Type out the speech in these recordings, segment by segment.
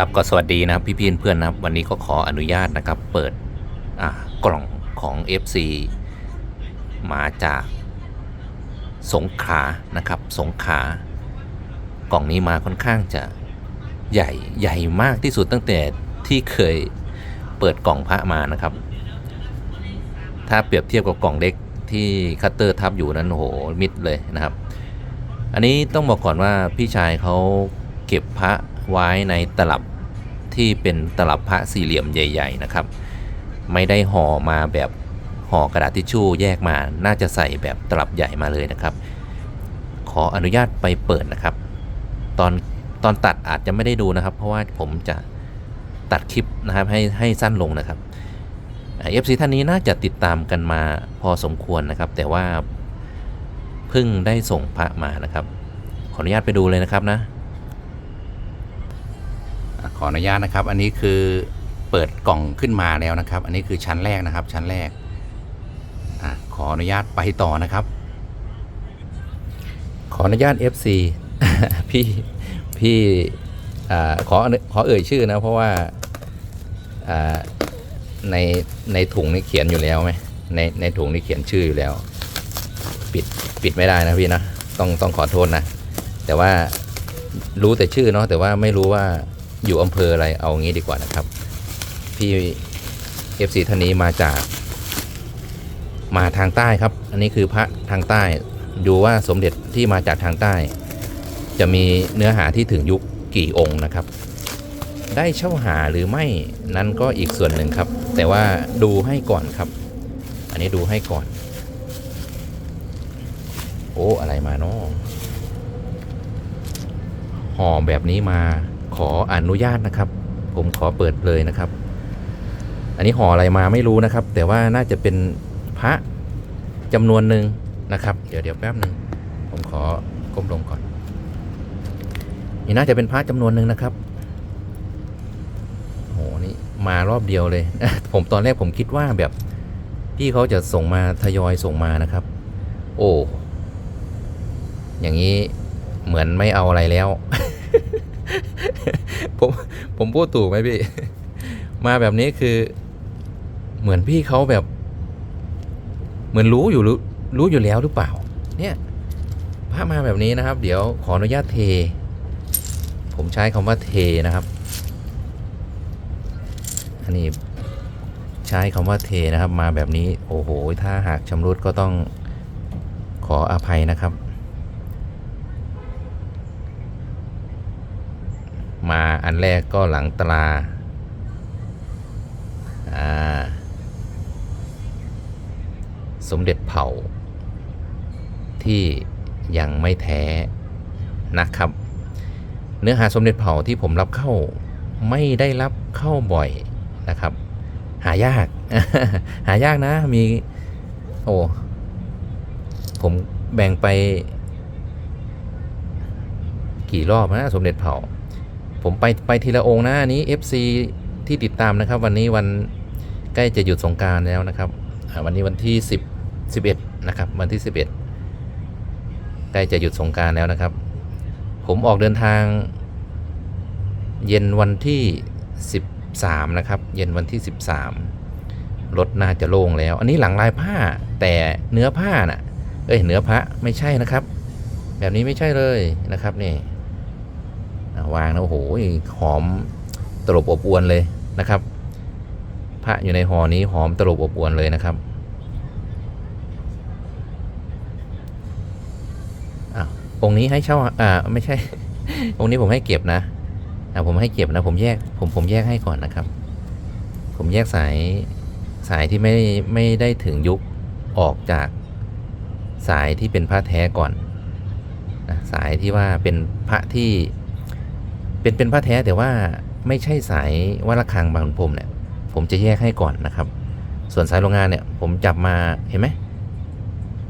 ครับก็สวัสดีนะครับพี่พี่เพื่อนๆนะครับวันนี้ก็ขออนุญาตนะครับเปิดกล่องของ FC มาจากสงขานะครับสงขากล่องนี้มาค่อนข้างจะใหญ่ใหญ่มากที่สุดตั้งแต่ที่เคยเปิดกล่องพระมานะครับ ถ้าเปรียบเทียบกับกล่องเล็กที่คัตเตอร์ทับอยู่นั้นโหมิดเลยนะครับ อันนี้ต้องบอกก่อนว่าพี่ชายเขาเก็บพระ ไว้ในตลับที่เป็นตลับพระสี่เหลี่ยมใหญ่ ๆ นะครับ ไม่ได้ห่อมาแบบห่อกระดาษทิชชู่แยกมา น่าจะใส่แบบตลับใหญ่มาเลยนะครับ ขออนุญาตไปเปิดนะครับ ตอนตอนตัดอาจจะไม่ได้ดูนะครับ เพราะว่าผมจะตัดคลิปนะครับให้ให้สั้นลงนะครับเอฟซีท่านนี้น่าจะติดตามกันมาพอสมควรนะครับ แต่ว่าเพิ่งได้ส่งพระมานะครับ ขออนุญาตไปดูเลยนะครับนะ ขออนุญาตนะครับ อันนี้คือเปิดกล่องขึ้นมาแล้วนะครับ อันนี้คือชั้นแรกนะครับ ชั้นแรกอขออนุญาตไปต่อนะครับ ขออนุญาต FC พี่พี่อขอขอเอ่ยชื่อนะเพราะว่าในในถุงนี่เขียนอยู่แล้วไหมในในถุงนี่เขียนชื่ออยู่แล้ว ปิดปิดไม่ได้นะพี่นะต้องต้องขอโทษนะ แต่ว่ารู้แต่ชื่อเนาะแต่ว่าไม่รู้ว่า อยู่อำเภออะไรเอางี้ดีกว่านะครับ พี่เอฟซีท่านนี้มาจาก มาทางใต้ครับ อันนี้คือพระทางใต้ดูว่าสมเด็จที่มาจากทางใต้ จะมีเนื้อหาที่ถึงยุคกี่องค์นะครับ ได้เช่าหาหรือไม่นั้นก็อีกส่วนหนึ่งครับ แต่ว่าดูให้ก่อนครับ อันนี้ดูให้ก่อน โอ้อะไรมาเนาะห่อแบบนี้มา ขออนุญาตนะครับ ผมขอเปิดเลยนะครับ อันนี้ห่ออะไรมาไม่รู้นะครับ แต่ว่าน่าจะเป็นพระจำนวนหนึ่งนะครับ เดี๋ยวเดี๋ยวแป๊บหนึ่งผมขอก้มลงก่อน นี่น่าจะเป็นพระจำนวนหนึ่งนะครับโหนี่มารอบเดียวเลย ผมตอนแรกผมคิดว่าแบบพี่เขาจะส่งมาทยอยส่งมานะครับ โอ้ อย่างนี้เหมือนไม่เอาอะไรแล้ว ผมผมพูดถูกไหมพี่ มาแบบนี้คือ เหมือนพี่เขาแบบ เหมือนรู้อยู่รู้รู้อยู่แล้วหรือเปล่า เนี่ยพระมาแบบนี้นะครับ เดี๋ยวขออนุญาตเท ผมใช้คำว่าเทนะครับ อันนี้ใช้คำว่าเทนะครับ มาแบบนี้ โอ้โห ถ้าหากชำรุดก็ต้องขออภัยนะครับ มาอันแรกก็หลังตราอ่าสมเด็จเผ่า ที่ยังไม่แท้นะครับ เนื้อหาสมเด็จเผ่าที่ผมรับเข้าไม่ได้รับเข้าบ่อยนะครับ หายาก หายากนะมีโอ้ผมแบ่งไป กี่รอบนะ สมเด็จเผ่า ผมไปไปทีละองค์นะอันนี้ FC ที่ติดตามนะครับ วันนี้วันใกล้จะหยุดสงการแล้วนะครับวันนี้วันที่ 10 11 นะครับ วันที่ 11 ใกล้จะหยุดสงการแล้วนะครับ ผมออกเดินทาง เย็นวันที่ 13 นะครับ เย็นวันที่ 13รถน่าจะโล่งแล้ว อันนี้หลังลายผ้าแต่เนื้อผ้าน่ะเอ้ยเนื้อพระไม่ใช่นะครับ แบบนี้ไม่ใช่เลยนะครับนี่ วางนะโอ้โหหอมตลบอบอวนเลยนะครับ พระอยู่ในห่อนี้หอมตลบอบอวนเลยนะครับอ้าวองค์นี้ให้เช่าอ่าไม่ใช่ องค์นี้ผมให้เก็บนะอ่าผมให้เก็บนะ ผมแยกผมผมแยกให้ก่อนนะครับ ผมแยกสายสายที่ไม่ไม่ได้ถึงยุคออกจากสายที่เป็นพระแท้ก่อนนะสายที่ว่าเป็นพระที่ เป็นเป็นพระแท้แต่ว่าไม่ใช่สายวัดระฆังบางขุนพรมเนี่ยผมจะแยกให้ก่อนนะครับ ส่วนสายโรงงานเนี่ยผมจับมาเห็นไหม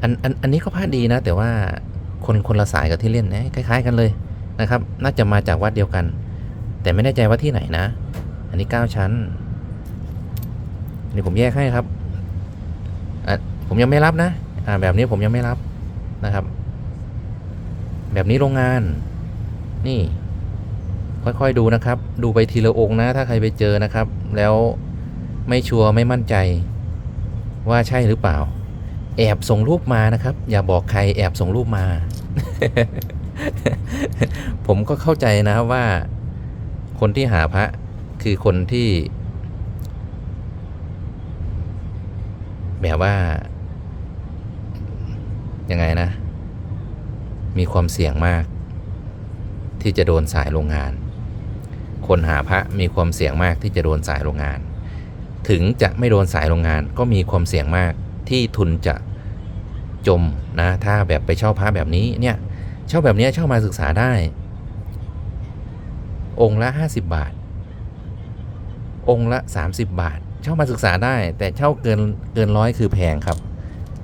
อันอันอันนี้ก็พระดีนะ แต่ว่าคนคนละสายกับที่เล่นนะคล้ายๆ กันเลยนะครับ น่าจะมาจากวัดเดียวกัน แต่ไม่แน่ใจว่าที่ไหนนะ อันนี้ 9 ชั้นนี่ผมแยกให้ครับผมยังไม่รับนะแบบนี้ผมยังไม่รับนะครับ แบบนี้โรงงาน นี่ ค่อยๆดูนะครับ ดูไปทีละองค์นะ ถ้าใครไปเจอนะครับ แล้วไม่ชัวร์ไม่มั่นใจ ว่าใช่หรือเปล่า แอบส่งรูปมานะครับ อย่าบอกใครแอบส่งรูปมา ผมก็เข้าใจนะว่า คนที่หาพระคือคนที่ แบบว่ายังไงนะ มีความเสี่ยงมาก ที่จะโดนสายโรงงาน คนหาพระมีความเสี่ยงมากที่จะโดนสายโรงงาน ถึงจะไม่โดนสายโรงงานก็มีความเสี่ยงมากที่ทุนจะจมนะถ้าแบบไปเช่าพระแบบนี้เนี่ยเช่าแบบนี้เช่ามาศึกษาได้ องค์ละ 50 บาท องค์ละ 30 บาท เช่ามาศึกษาได้ แต่เช่าเกินเกินร้อยคือแพงครับ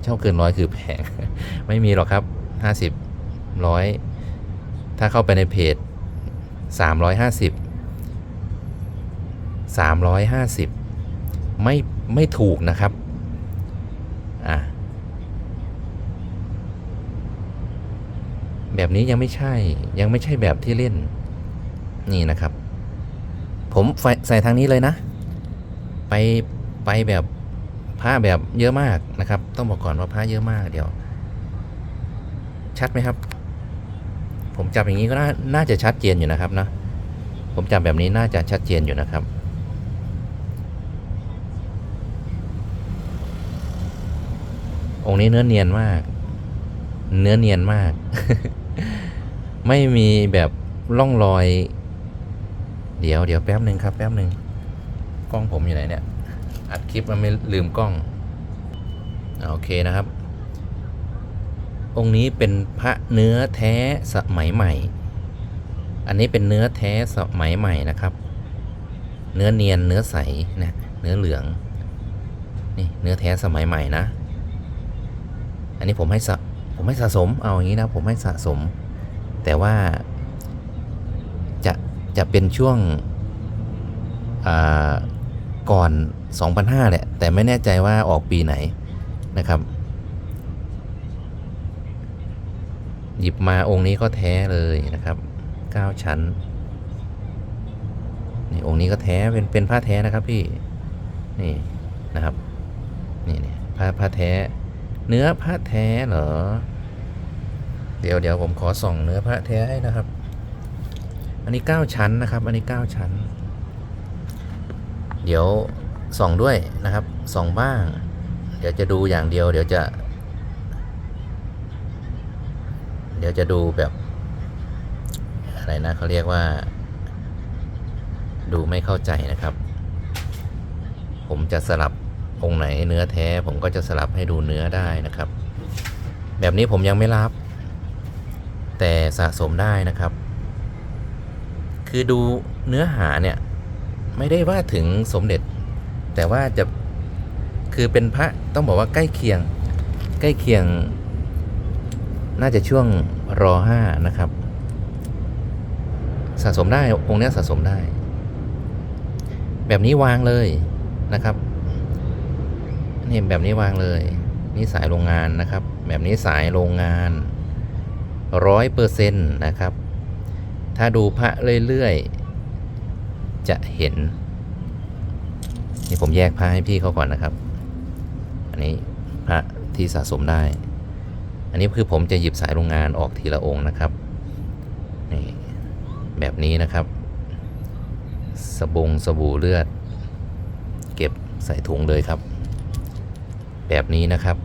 เช่าเกินร้อยคือแพง ไม่มีหรอกครับ 50ร้อยถ้าเข้าไปในเพจ 350 350 ไม่ไม่ถูกนะครับ อะ แบบนี้ยังไม่ใช่ยังไม่ใช่แบบที่เล่น นี่นะครับ ผมใส่ทางนี้เลยนะ ไปไปแบบผ้าแบบเยอะมากนะครับ ต้องบอกก่อนว่าผ้าเยอะมากเดี๋ยว ชัดไหมครับ ผมจับอย่างนี้ก็น่าน่าจะชัดเจนอยู่นะครับนะผมจับแบบนี้น่าจะชัดเจนอยู่นะครับ องค์นี้เนื้อเนียนมาก เนื้อเนียนมาก ไม่มีแบบร่องรอย เดี๋ยวเดี๋ยวแป๊บหนึ่งครับ แป๊บหนึ่งกล้องผมอยู่ไหนเนี่ย อัดคลิปมันไม่ลืมกล้องโอเคนะครับ องค์นี้เป็นพระเนื้อแท้สมัยใหม่ อันนี้เป็นเนื้อแท้สมัยใหม่นะครับ เนื้อเนียนเนื้อใสนะเนื้อเหลืองนี่เนื้อแท้สมัยใหม่นะ อันนี้ผมให้สะผมให้สะสมเอาอย่างนี้นะผมให้สะสม แต่ว่าจะจะเป็นช่วงอ่าก่อน 2005แหละแต่ไม่แน่ใจว่าออกปีไหนนะครับ หยิบมาองค์นี้ก็แท้เลยนะครับ9ชั้นนี่องค์นี้ก็แท้เป็นเป็นผ้าแท้นะครับพี่นี่นะครับนี่นี่ผ้าผ้าแท้ เนื้อผ้าแท้เหรอ เดี๋ยวเดี๋ยวผมขอส่องเนื้อผ้าแท้ให้นะครับ อันนี้9ชั้นนะครับ อันนี้9ชั้น เดี๋ยวส่องด้วยนะครับส่องบ้าง เดี๋ยวจะดูอย่างเดียว เดี๋ยวจะ เดี๋ยวจะดูแบบ อะไรนะเขาเรียกว่า ดูไม่เข้าใจนะครับ ผมจะสลับ องค์ไหนเนื้อแท้ ผมก็จะสลับให้ดูเนื้อได้นะครับ แบบนี้ผมยังไม่รับ แต่สะสมได้นะครับ คือดูเนื้อหาเนี่ยไม่ได้ว่าถึงสมเด็จ แต่ว่าจะคือเป็นพระต้องบอกว่าใกล้เคียง ใกล้เคียง น่าจะช่วงรอห้านะครับ สะสมได้องค์นี้สะสมได้ แบบนี้วางเลยนะครับ นี่แบบนี้วางเลย นี่สายโรงงานนะครับ แบบนี้สายโรงงานร้อยเปอร์เซ็นต์นะครับ ถ้าดูพระเรื่อยๆ จะเห็น นี่ผมแยกพระให้พี่เขาก่อนนะครับ อันนี้พระที่สะสมได้ อันนี้คือผมจะหยิบสายโรงงานออกทีละองค์นะครับ นี่แบบนี้นะครับ สบงสบู่เลือด เก็บใส่ถุงเลยครับ แบบนี้นะครับ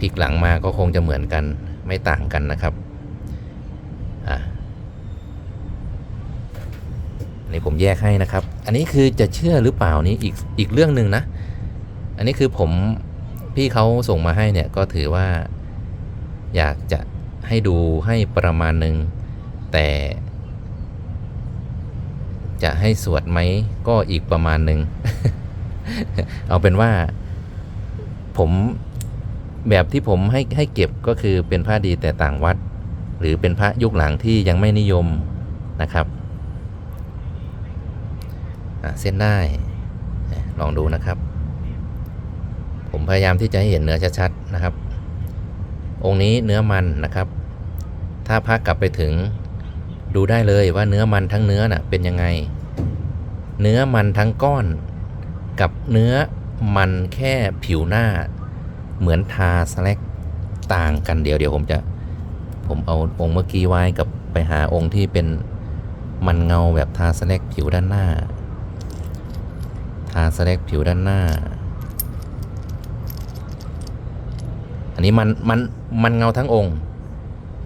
พลิกหลังมาก็คงจะเหมือนกันไม่ต่างกันนะครับอะอันนี้ผมแยกให้นะครับ อันนี้คือจะเชื่อหรือเปล่านี้อีกอีกเรื่องหนึ่งนะ อันนี้คือผมพี่เขาส่งมาให้เนี่ยก็ถือว่า อยากจะให้ดูให้ประมาณหนึ่งแต่ จะให้สวดไหมก็อีกประมาณหนึ่ง เอาเป็นว่า ผมแบบที่ผมให้ให้เก็บก็คือเป็นผ้าดีแต่ต่างวัด หรือเป็นพระยุคหลังที่ยังไม่นิยมนะครับเส้นได้ลองดูนะครับ ผมพยายามที่จะให้เห็นเนื้อชัดๆนะครับ องค์นี้เนื้อมันนะครับ ถ้าพักกลับไปถึงดูได้เลยว่าเนื้อมันทั้งเนื้อน่ะเป็นยังไง เนื้อมันทั้งก้อน กับเนื้อ มันแค่ผิวหน้าเหมือนทาสแลกต่างกันเดี๋ยวเดี๋ยวผมจะ ผมเอาองค์เมื่อกี้ไว้กับไปหาองค์ที่เป็นมันเงาแบบทาสแลกผิวด้านหน้า ทาสแลกผิวด้านหน้า อันนี้มันมันมันเงาทั้งองค์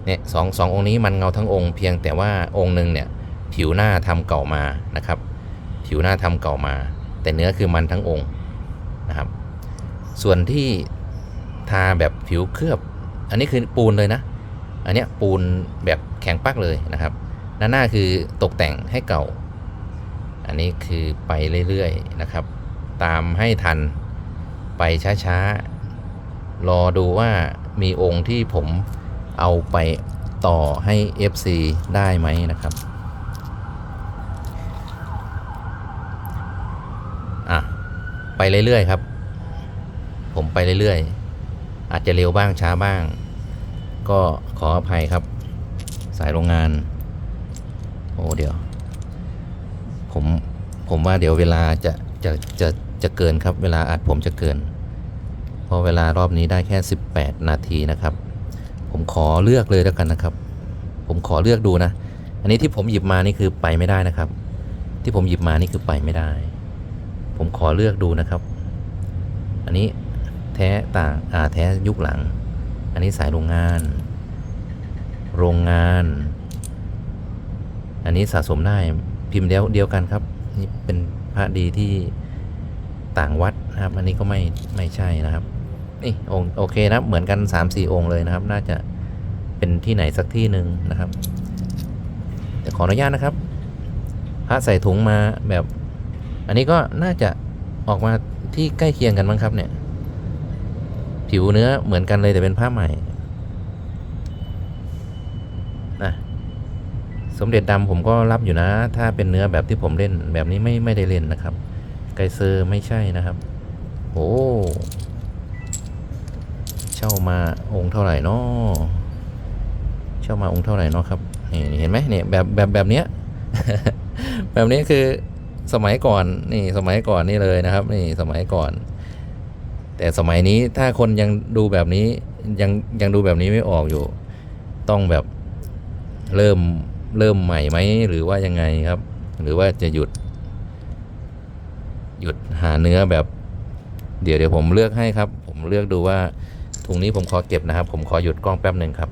เนี่ยสองสององค์นี้มันเงาทั้งองค์เพียงแต่ว่าองค์หนึ่งเนี่ยผิวหน้าทำเก่ามานะครับ ผิวหน้าทำเก่ามา แต่เนื้อคือมันทั้งองค์ นะครับ ส่วนที่ทาแบบผิวเคลือบ อันนี้คือปูนเลยนะ อันเนี้ยปูนแบบแข็งปักเลยนะครับด้านหน้าคือตกแต่งให้เก่า อันนี้คือไปเรื่อยๆนะครับ ตามให้ทันไปช้าๆ รอดูว่ามีองค์ที่ผมเอาไปต่อให้ FC ได้ไหมนะครับ อะ ไปเรื่อยๆครับ ผมไปเรื่อยๆ อาจจะเร็วบ้างช้าบ้าง ก็ขออภัยครับ สายโรงงาน โอ้เดี๋ยว ผมผมว่าเดี๋ยวเวลาจะจะจะจะเกินครับ เวลาอัดผมจะเกิน เพราะเวลารอบนี้ได้แค่ 18 นาทีนะครับ ผมขอเลือกเลยแล้วกันนะครับ ผมขอเลือกดูนะ อันนี้ที่ผมหยิบมานี่คือไปไม่ได้นะครับ ที่ผมหยิบมานี่คือไปไม่ได้ ผมขอเลือกดูนะครับ อันนี้แท้ต่างอ่าแท้ยุคหลัง อันนี้สายโรงงาน โรงงาน อันนี้สะสมได้พิมพ์เดียวเดียวกันครับนี่เป็นพระดีที่ต่างวัดนะครับ อันนี้ก็ไม่ไม่ใช่นะครับนี่องค์โอเคนะครับเหมือนกัน 3 4 องค์เลยนะครับ น่าจะเป็นที่ไหนสักที่หนึ่งนะครับแต่ขออนุญาตนะครับ พระใส่ถุงมาแบบ อันนี้ก็น่าจะออกมาที่ใกล้เคียงกันมั้งครับเนี่ย ผิวเนื้อเหมือนกันเลยแต่เป็นผ้าใหม่นะสมเด็จดำผมก็รับอยู่นะ ถ้าเป็นเนื้อแบบที่ผมเล่นแบบนี้ไม่ไม่ได้เล่นนะครับ ไกเซอร์ไม่ใช่นะครับโอ้เช่ามาองค์เท่าไหร่นาะเช่ามาองค์เท่าไหร่นาะครับนี่นี่เห็นไหมเนี่ยแบบแบบแบบเนี้ย แบบนี้คือ สมัยก่อนนี่สมัยก่อนนี่เลยนะครับ นี่สมัยก่อน แต่สมัยนี้ถ้าคนยังดูแบบนี้ยังยังดูแบบนี้ไม่ออกอยู่ ต้องแบบเริ่มเริ่มใหม่ไหมหรือว่ายังไงครับ หรือว่าจะหยุด หยุดหาเนื้อแบบ เดี๋ยวเดี๋ยวผมเลือกให้ครับ ผมเลือกดูว่าถุงนี้ผมขอเก็บนะครับ ผมขอหยุดกล้องแป๊บหนึ่งครับ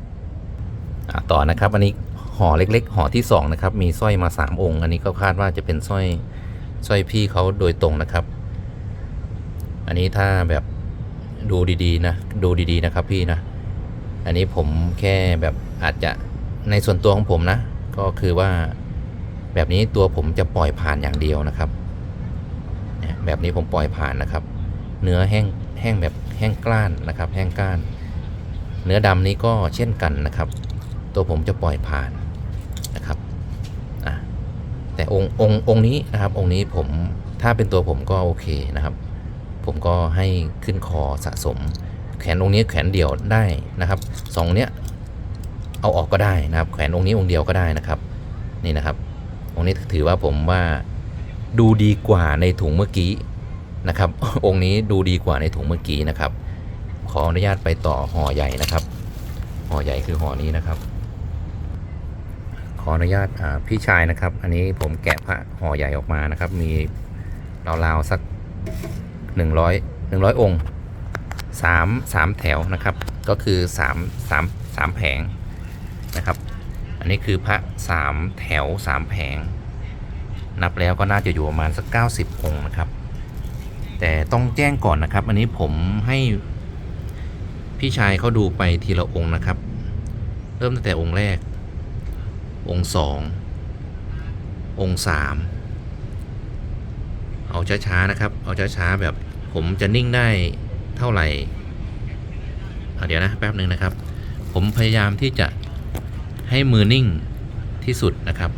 ต่อนะครับ อันนี้ห่อเล็ก ๆห่อที่สองนะครับ มีสร้อยมาสามองค์ อันนี้ก็คาดว่าจะเป็นสร้อย สร้อยพี่เขาโดยตรงนะครับ อันนี้ถ้าแบบดูดีๆนะดูดีๆนะครับพี่นะ อันนี้ผมแค่แบบอาจจะในส่วนตัวของผมนะ ก็คือว่าแบบนี้ตัวผมจะปล่อยผ่านอย่างเดียวนะครับแบบนี้ผมปล่อยผ่านนะครับ เนื้อแห้งแห้งแบบแห้งกล้านนะครับ แห้งกล้าน เนื้อดำนี้ก็เช่นกันนะครับ ตัวผมจะปล่อยผ่านนะครับอะแต่ องค์องค์องค์นี้นะครับ องค์นี้ผมถ้าเป็นตัวผมก็โอเคนะครับ ผมก็ให้ขึ้นคอสะสม แขนองค์นี้แขนเดี่ยวได้นะครับสองเนี้ยเอาออกก็ได้นะครับ แขวนองค์นี้องค์เดียวก็ได้นะครับ นี่นะครับ องค์นี้ถือว่าผมว่าดูดีกว่าในถุงเมื่อกี้นะครับ องค์นี้ดูดีกว่าในถุงเมื่อกี้นะครับ ขออนุญาตไปต่อห่อใหญ่นะครับห่อใหญ่คือห่อนี้นะครับ ออนุญาตพี่ชายนะครับ อันนี้ผมแกะพระห่อใหญ่ออกมานะครับ มีราวๆสัก 100 100 องค์3 3แถวนะครับ ก็คือ3 3 3แผงนะครับ อันนี้คือพระ 3 แถว 3 แผง นับแล้วก็น่าจะอยู่ประมาณสัก 90 องค์นะครับ แต่ต้องแจ้งก่อนนะครับ อันนี้ผมให้พี่ชายเขาดูไปทีละองค์นะครับ เริ่มตั้งแต่องค์แรก องค์สององค์สามเอาช้าๆนะครับ เอาช้าๆแบบผมจะนิ่งได้เท่าไหร่เดี๋ยวนะแป๊บหนึ่งนะครับ ผมพยายามที่จะให้มือนิ่งที่สุดนะครับ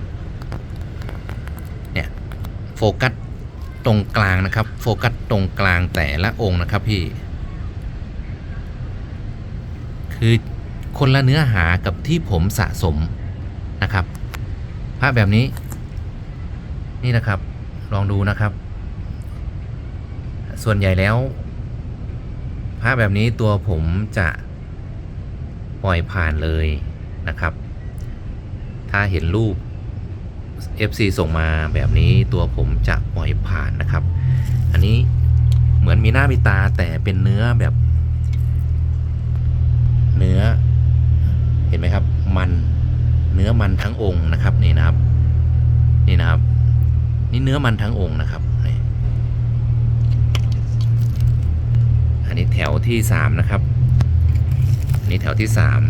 เนี่ยโฟกัสตรงกลางนะครับ โฟกัสตรงกลางแต่ละองค์นะครับพี่ คือคนละเนื้อหากับที่ผมสะสม พระแบบนี้ นี่นะครับ ลองดูนะครับ ส่วนใหญ่แล้วพระแบบนี้ตัวผมจะปล่อยผ่านเลยนะครับ ถ้าเห็นรูป FC ส่งมาแบบนี้ตัวผมจะปล่อยผ่านนะครับ อันนี้เหมือนมีหน้ามีตาแต่เป็นเนื้อแบบ เนื้อ เห็นไหมครับ มัน เนื้อมันทั้งองค์นะครับนี่นะครับ นี่นะครับ นี่เนื้อมันทั้งองค์นะครับนี่อันนี้แถวที่สามนะครับอันนี้แถวที่สาม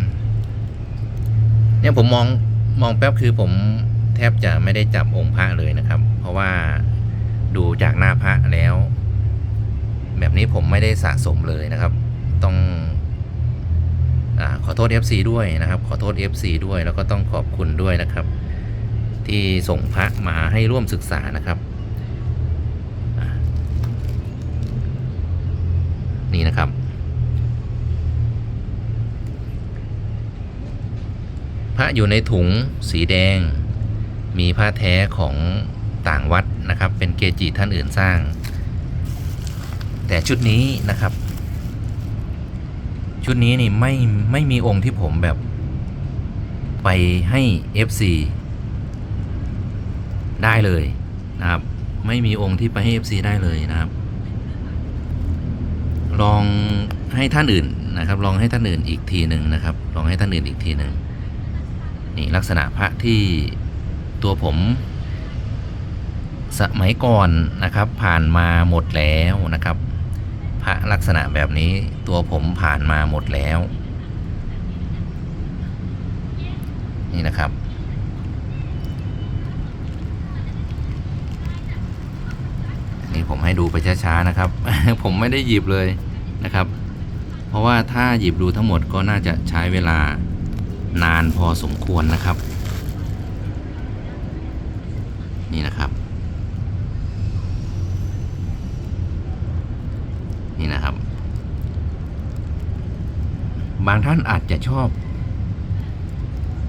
เนี่ยผมมองมองแป๊บคือผมแทบจะไม่ได้จับองค์พระเลยนะครับ เพราะว่าดูจากหน้าพระแล้ว แบบนี้ผมไม่ได้สะสมเลยนะครับ ต้อง อขอโทษ FC ด้วยนะครับ ขอโทษ FC ด้วยแล้วก็ต้องขอบคุณด้วยนะครับ ที่ส่งพระมาให้ร่วมศึกษานะครับนี่นะครับ พระอยู่ในถุงสีแดง มีผ้าแท้ของต่างวัดนะครับ เป็นเกจิท่านอื่นสร้าง แต่ชุดนี้นะครับ ชุดนี้นี่ไม่ไม่มีองค์ที่ผมแบบไปให้ FC ได้เลยนะครับ ไม่มีองค์ที่ไปให้ FC ได้เลยนะครับ ลองให้ท่านอื่นนะครับ ลองให้ท่านอื่นอีกทีหนึ่งนะครับ ลองให้ท่านอื่นอีกทีหนึ่งนี่ลักษณะพระที่ตัวผม สมัยก่อนนะครับ ผ่านมาหมดแล้วนะครับ พระลักษณะแบบนี้ตัวผมผ่านมาหมดแล้ว นี่นะครับนนี้ผมให้ดูไปช้าๆนะครับ ผมไม่ได้หยิบเลยนะครับ เพราะว่าถ้าหยิบดูทั้งหมดก็น่าจะใช้เวลานานพอสมควรนะครับ นี่นะครับ นะครับ บางท่านอาจจะชอบ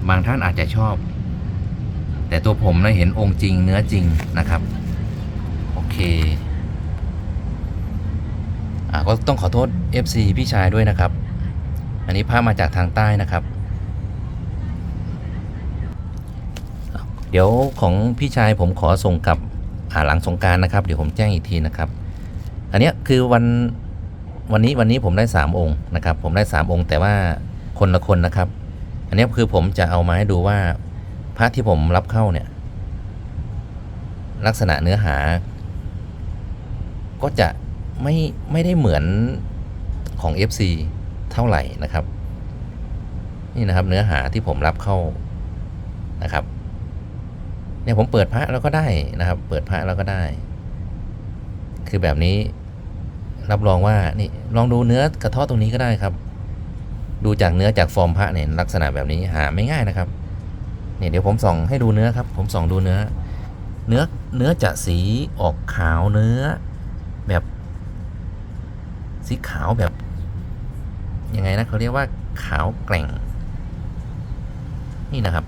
บางท่านอาจจะชอบ แต่ตัวผมนะเห็นองค์จริงเนื้อจริงนะครับ โอเคอ่าก็ต้องขอโทษ FC พี่ชายด้วยนะครับ อันนี้ภาพมาจากทางใต้นะครับ เดี๋ยวของพี่ชายผมขอส่งกลับหลังสงการนะครับ เดี๋ยวผมแจ้งอีกทีนะครับ อันนี้คือวัน วันนี้วันนี้ผมได้สามองค์นะครับ ผมได้สามองค์แต่ว่าคนละคนนะครับ อันนี้คือผมจะเอามาให้ดูว่าพระที่ผมรับเข้าเนี่ย ลักษณะเนื้อหา ก็จะไม่ไม่ได้เหมือนของ FC เท่าไหร่นะครับ นี่นะครับเนื้อหาที่ผมรับเข้านะครับเนี่ยผมเปิดพระแล้วก็ได้นะครับ เปิดพระแล้วก็ได้ คือแบบนี้ รับรองว่านี่ลองดูเนื้อกระทาะตรงนี้ก็ได้ครับ ดูจากเนื้อจากฟอร์มพระเนี่ยลักษณะแบบนี้หาไม่ง่ายนะครับเนี่ยเดี๋ยวผมส่องให้ดูเนื้อครับ ผมส่องดูเนื้อ เนื้อเนื้อจะสีออกขาวเนื้อ แบบ สีขาวแบบยังไงนะเขาเรียกว่าขาวแกร่ง นี่นะครับ